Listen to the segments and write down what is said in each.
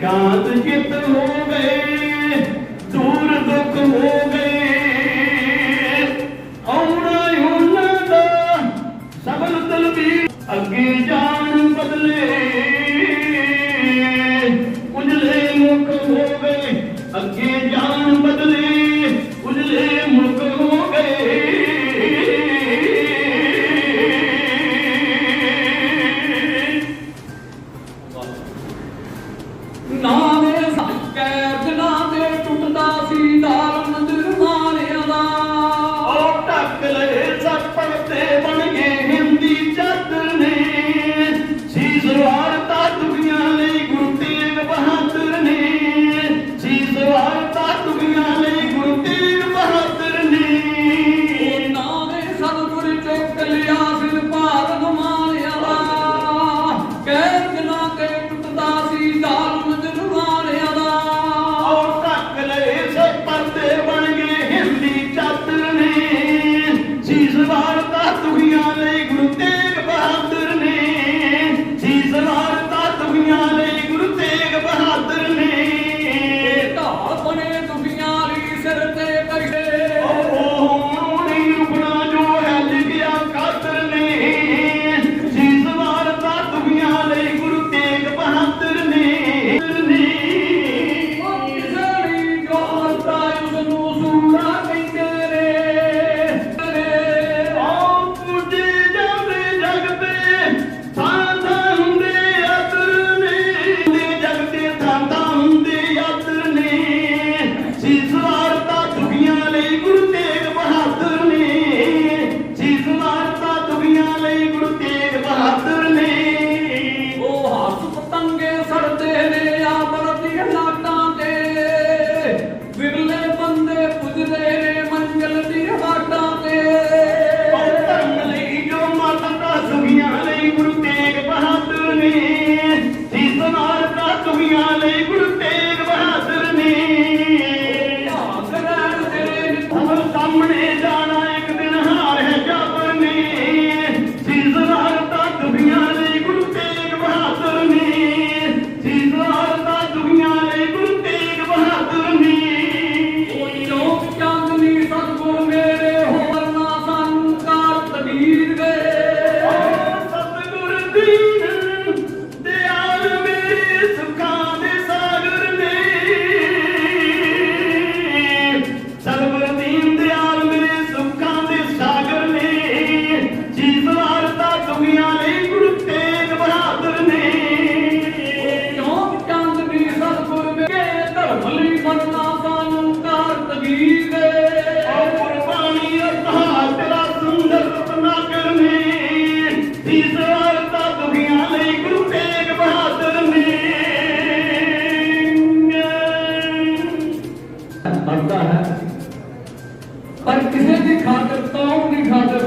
ਸ਼ਾਂਤ ਚਿਤ ਹੋਵੇ ਦੂਰ ਦੁੱਖ ਹੋਵੇ। ਆਉਣਾ ਉਹਨਾਂ ਦਾ ਸਬਲ ਤਲਬੀ ਅੱਗੇ ਜਾ No,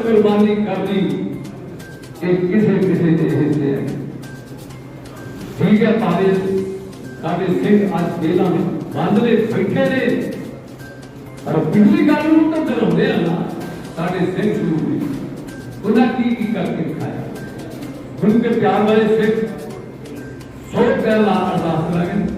ਕੁਰਬਾਨੀ ਕਰਨੀ। ਇਹ ਕਿਸੇ ਕਿਸੇ ਦੇ ਹਿੱਸੇ ਹੈ। ਠੀਕ ਹੈ ਸਾਰੇ ਸਾਡੇ ਸਿੰਘ ਅੱਜ ਜੇਲਾਂ ਵਿੱਚ ਬੰਦ ਦੇ ਬੈਠੇ ਨੇ। ਪਰ ਪਿਛਲੀ ਗੱਲ ਨੂੰ ਤਾਂ ਚਲਾਉਂਦੇ ਆ ਨਾ, ਸਾਡੇ ਸਿੱਖ ਨੂੰ ਉਹਨਾਂ ਕੀ ਕੀ ਕਰਕੇ ਦਿਖਾਇਆ ਉਹਨਾਂ ਦੇ ਪਿਆਰ ਵਾਲੇ ਸਿੱਖ ਸੋ ਪਹਿਲਾਂ ਅਰਦਾਸ ਕਰਾਂਗੇ।